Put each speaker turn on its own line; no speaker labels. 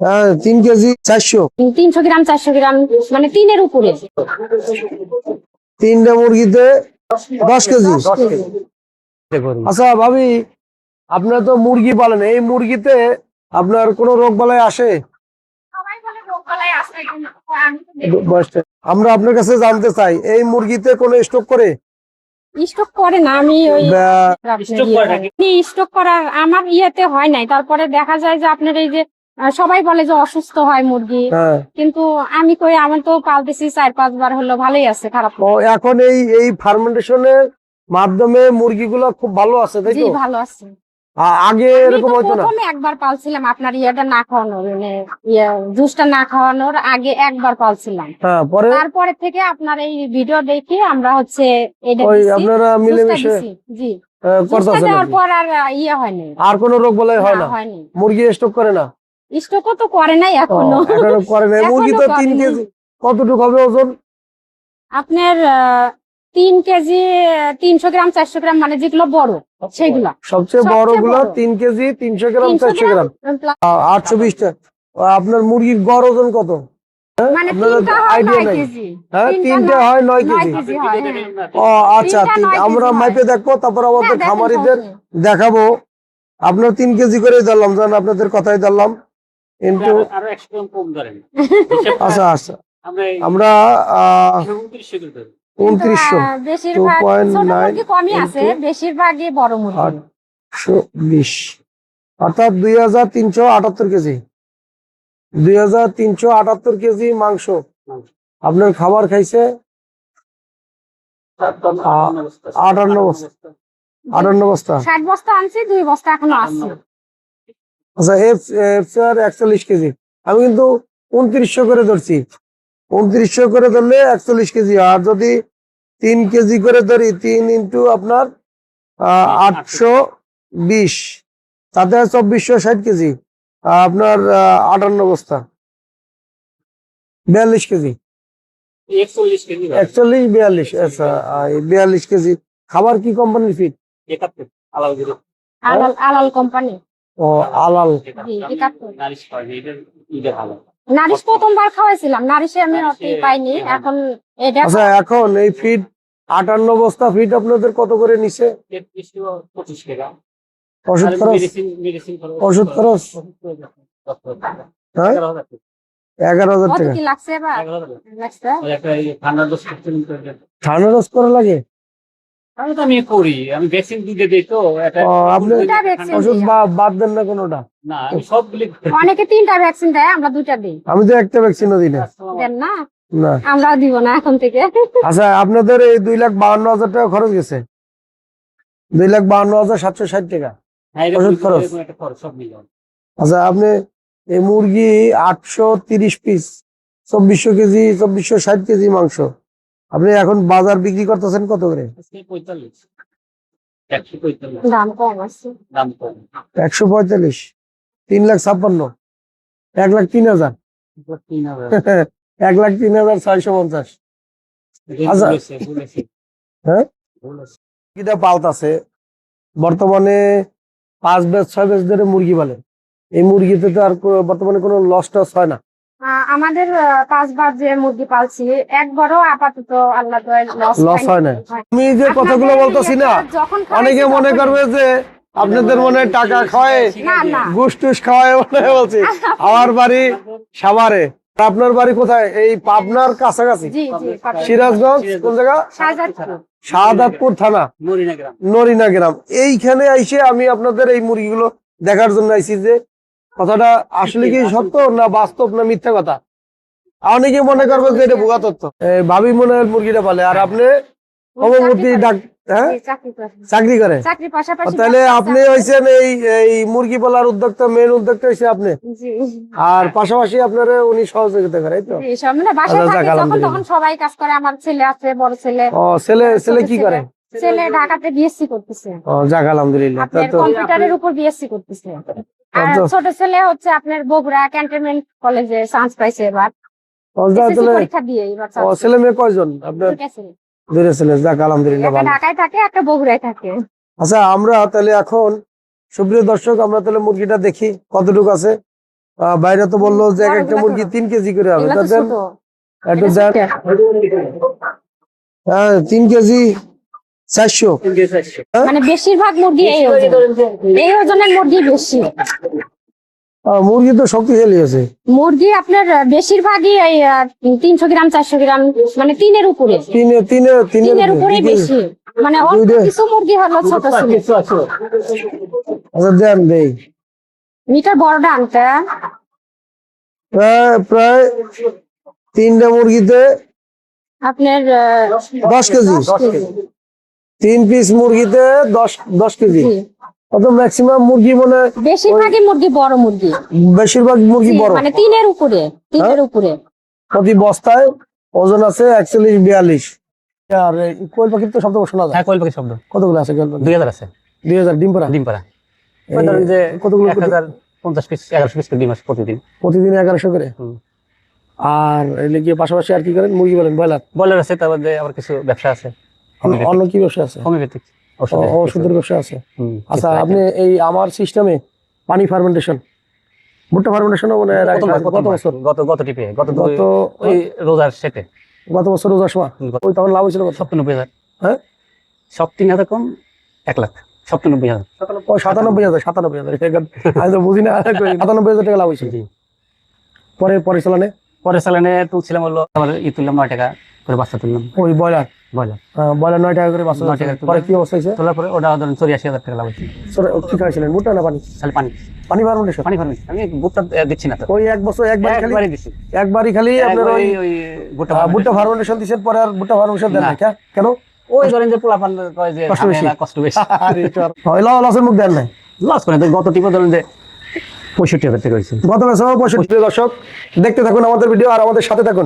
হ্যাঁ তিন কেজি চারশো।
তিনশো গ্রাম চারশো গ্রাম মানে তিনের উপরে।
তিনটা মুরগিতে দশ কেজি। আচ্ছা ভাবি আপনার তো মুরগি পালেন এই মুরগিতে আপনার কোনো রোগ বালাই আসে। আমরা আপনার কাছে জানতে চাই এই মুরগিতে কোনো স্টক করে?
স্টক করে না আমি ওই? স্টক করার আমার ইয়েতে হয় নাই তারপরে দেখা যায় যে আপনার এই যে সবাই বলে যে অসুস্থ হয় মুরগি।
হ্যাঁ।
কিন্তু আমি কই আমার তো পালতেছি চার পাঁচবার হলো ভালোই আছে খারাপ
এখন এই এই ফার্মেন্টেশনের মাধ্যমে মুরগিগুলো খুব ভালো আছে তাই তো?
ভালো আছে।
আগে এরকম হতো না?
প্রথমে একবার পালছিলাম আপনার ইয়েটা না খাওয়ানোর মানে ইয়ে জুসটা না খাওয়ানোর আগে একবার পালছিলাম।
হ্যাঁ পরে?
তারপরে থেকে আপনার এই ভিডিও দেখে আমরা হচ্ছে এটা
ওই আপনারা মিলেমিশে
জি।
করতেছেন আর কি।
পর আর আহ, ইয়ে হয়নি।
আর কোনো রোগ বালাই হয় না মুরগি স্টক করে না?
স্টকও তো করে নাই এখনও?
এখনও করে না
এখনও
মুরগি তো তিন
করেনি।
কেজি। কতটুকু হবে ওজন?
আপনার তিন কেজি তিনশো গ্রাম চারশো গ্রাম মানে যেগুলো বড় সেগুলা।
সবচেয়ে বড়। গুলো তিন কেজি তিনশো গ্রাম চারশো গ্রাম? আটশো বিশটা আপনার মুরগির গড় ওজন কত?
মানে তিনটা হয় নয় কেজি।
হ্যাঁ
নয়
কেজি।
হ্যাঁ।
ও আচ্ছা আমরা। মাইপে দেখব তারপর আমাদের
হ্যাঁ,
খামারিদের দেখাবো। আপনার তিন কেজি করে দিলাম জান আপনাদের কথাই দিলাম কিন্তু
আরো- আরও একশো গ্রাম কম ধরেন।
আচ্ছা আচ্ছা।
আমরা
আহ
উনত্রিশশো করে ধরি।
কিন্তু,
উনত্রিশশো
আহ, বেশিরভাগ
2.9
ছোট মুরগি কমই আছে বেশিরভাগই বড় মুরগি।
আটশো বিশ অর্থাৎ দুই হাজার তিনশো আটাত্তর কেজি। দুই হাজার তিনশো আটাত্তর কেজি মাংস। আপনার খাবার খাইছে?
আটান্ন বস্তা।
আটান্ন বস্তা। আটান্ন বস্তা।
ষাট বস্তা আনছি দুই বস্তা এখনও আছে।
আচ্ছা এফ একচল্লিশ কেজি। আমি কিন্তু উনত্রিশশো করে ধরছি। উনত্রিশশো করে ধরলে একচল্লিশ কেজি। আর যদি তিন কেজি করে ধরি তিন ইন্টু আপনার আটশো বিশ। তাতে চব্বিশশো ষাট কেজি। আপনার আটান্ন বস্তা। বিয়াল্লিশ কেজি।
একচল্লিশ
বিয়াল্লিশ। আচ্ছা বিয়াল্লিশ কেজি। খাবার কি কোম্পানির ফিট
আলাল কোম্পানি
ও আলাল।
নারিশ
প্রথমবার খাওয়াইছিলাম নারিশে আমি
নারিশে-
পাইনি এখন এটা
আচ্ছা এখন এই ফিট আটান্ন বস্তা ফিট আপনাদের কত করে নিছে?
পঁচিশ টাকা।
ওষুধ খরচ? ওষুধ খরচ? হ্যাঁ?
এগারো হাজার টাকা।
এগারো
কত কি লাগছে এবার?
এগারো
লাগছে
ওই একটা এই ঠান্ডার করতে
ঠান্ডা রস করা লাগে?
আমি করি আমি ভ্যাকসিন দুধে দিই তো এটা
ও, আপনি
দুইটা vaccine
ওষুধ বাদ দেন না কোনোটা?
না আমি সবগুলি
অনেকে তিনটা ভ্যাকসিন দেয় আমরা দুইটা দিই।
আমি তো একটা ভ্যাকসিনও দিই না।
দেন না?
না।
আমরা দিব না এখন থেকে।
আচ্ছা আপনাদের এই দুই লাখ বাহান্ন হাজার টাকা খরচ গেছে। দুই লাখ বাহান্ন হাজার সাতশো ষাট টাকা।
হ্যাঁ,
ওষুধ খরচ?
এরকম একটা খরচ সব মিলে
আচ্ছা আপনি এই মুরগি আটশো তিরিশ পিস চব্বিশশো কেজি চব্বিশশো ষাট কেজি মাংস আপনি এখন বাজার বিক্রি করতেছেন কত করে?
একশো পঁয়তাল্লিশ।
দাম কম আছে।
দাম কম।
একশো পঁয়তাল্লিশ। তিন লাখ ছাপ্পান্ন। এক লাখ তিন হাজার। এক লাখ তিন হাজার। ছয়শো পঞ্চাশ। আচ্ছা। হ্যাঁ? পালতাছে বর্তমানে পাঁচ বেচ ছয় বেচ ধরে মুরগি পালে। এই মুরগিতে তো আর বর্তমানে কোনো লস টস হয় না।
আমাদের আহ, পাঁচবার যে মুরগি পালছি একবারও আপাতত আল্লাহ লস
লস হয় না আমি যে কথাগুলো বলতেছি না অনেকে মনে করবে যে আপনাদের মনে টাকা খাওয়ায়
না না।
টুস খাওয়ায় মনে বলছি। আমার বাড়ি সাভারে। আপনার বাড়ি কোথায়? এই পাবনার কাছাকাছি?
জি জি
সিরাজগঞ্জ? কোন জায়গা? শাহাদাতপুর থানা? নরিনা গ্রাম। এইখানে আইসে আমি আপনাদের এই মুরগিগুলো দেখার জন্য আইসি যে কথাটা আসলে কি সত্য না বাস্তব না মিথ্যা কথা? অনেকে মনে করবে যে এটা ভুয়া তথ্য। ভাবি মনে হয় মুরগিটা পালে। আর আপনি অবমূর্তি ডাক হ্যাঁ?
চাকরি করে।
তাহলে আপনি হয়েছেন এই এই মুরগি পালার উদ্যোক্তা মেন উদ্যোক্তা হয়েছে আপনি? আর পাশাপাশি আপনার উনি সহযোগিতা করে তো? আচ্ছা,
সবাই কাজ করে। আমার ছেলে আছে বড় ছেলে।
ও ছেলে ছেলে কি করে?
ছেলে ঢাকাতে বিএসসি করতেছে।
ও যাক আলহামদুলিল্লাহ।
আপনার কম্পিউটারের উপর বিএসসি করতেছে। আর
আচ্ছা।
ছোট ছেলে হচ্ছে আপনার বগুড়া ক্যান্টনমেন্ট কলেজে চান্স পাইছে এবার।
ও, যাক
SSC
তাহলে
পরীক্ষা দিয়ে এবার
ও ছেলে মেয়ে কয়জন? আপনার
দুইটা ছেলে।
যাক আলহামদুলিল্লাহ ভালো।
ঢাকায় থাকে একটা বগুড়ায় থাকে।
আচ্ছা আমরা তাহলে এখন সুপ্রিয় দর্শক আমরা তাহলে মুরগিটা দেখি কতটুকু আছে। বাইরে তো বলল যে এক একটা মুরগি তিন কেজি করে হবে। একটু। হ্যাঁ তিন কেজি চারশো।
মানে বেশিরভাগ মুরগি এই ওজন এই ওজনের মুরগি বেশি।
মুরগি তো শক্তিশালী আছে।
মুরগি আপনার বেশিরভাগই এই তিনশো গ্রাম চারশো গ্রাম মানে তিনের উপরে।
তিনে তিনে তিনের
তিনের উপরে। বেশি। মানে অল্প। কিছু মুরগি হলো ছোট
আচ্ছা দেন দেই।
মিটার বড়টা আনতে।
প্রায় প্রায় তিনটা মুরগিতে
আপনার আহ,
দশ কেজি।
দশ কেজি।
তিন পিস মুরগিতে দশ দশ কেজি। অত ম্যাক্সিমাম মুরগি মনে
বেশিরভাগই মুরগি বড় মুরগি।
বেশিরভাগ মুরগি বড়।
মানে তিনের উপরে তিনের উপরে।
প্রতি বস্তায় ওজন আছে একচল্লিশ বিয়াল্লিশ। আর কোয়েল পাখির তো শব্দ শোনা যায়।
হ্যাঁ কোয়েল শব্দ।
কতগুলো আছে কোয়েল পাখি?
দুই হাজার আছে।
দুই হাজার ডিম পাড়া?
ডিম পাড়া। যে
কতগুলো
এক হাজার পঞ্চাশ পিস এগারোশো পিস ডিম আসে প্রতিদিন।
প্রতিদিন এগারোশো করে? আর এলে গিয়ে পাশাপাশি আর কি করেন? মুরগি বলেন ব্রয়লার?
বয়লার আছে তার মধ্যে আবার কিছু ব্যবসা আছে।
অন্য কি ব্যবসা আছে?
হোমিওপ্যাথিক
ওষুধের ব্যবসা। আছে? আচ্ছা আপনি এই আমার সিস্টেমে পানি ফার্মেন্টেশন ভুট্টা ফার্মেন্টেশনও মানে। বছর?
গত গত টিপে গত
গত
ওই রোজার সেটে।
গত বছর রোজার সময়? ওই তখন লাভ হয়েছিল
হাজার।
হ্যাঁ?
সব তিন হাজার কম? এক লাখ। সপ্তানব্বই হাজার।
ও সাতানব্বই হাজার সাতানব্বই হাজার। আমি তো বুঝি না সাতানব্বই হাজার টাকা লাভ পরে পরে চালানে
পরে সালানে তুলছিলাম হলো আমার ই তুললাম নয় টাকা করে বাচ্চা তুললাম।
ওই ব্রয়লার?
বয়লার
ব্রয়লার নয় টাকা করে বাচ্চা
নয় টাকা
পরে কি অবস্থা হয়েছে?
তোলার পরে ওটা ধরেন চুরিয়াশি হাজার টাকা
ও কি খাইছিলেন? ভুট্টা না পানি?
তাহলে পানি।
পানি
পানি আমি ভুট্টা দিচ্ছি না
ওই এক বছর একবার খালি
একবারই দিচ্ছি।
একবারই খালি আপনার ওই
ভুট্টা
ভুট্টা ফার্মেন্টেশন দিচ্ছেন পরে আর ভুট্টা ফার্মেন্টেশন দেন না।
না।
কেন?
ওই ধরেন যে পোলাপান কয় যে
কষ্ট বেশি। লসের মুখ দেন নাই।
লস করে গত টিপে ধরেন যে পঁয়ষট্টি হাজার টাকা হয়েছে।
গত বছর পঁয়ষট্টি দর্শক, দেখতে থাকুন আমাদের ভিডিও আর আমাদের সাথে থাকুন।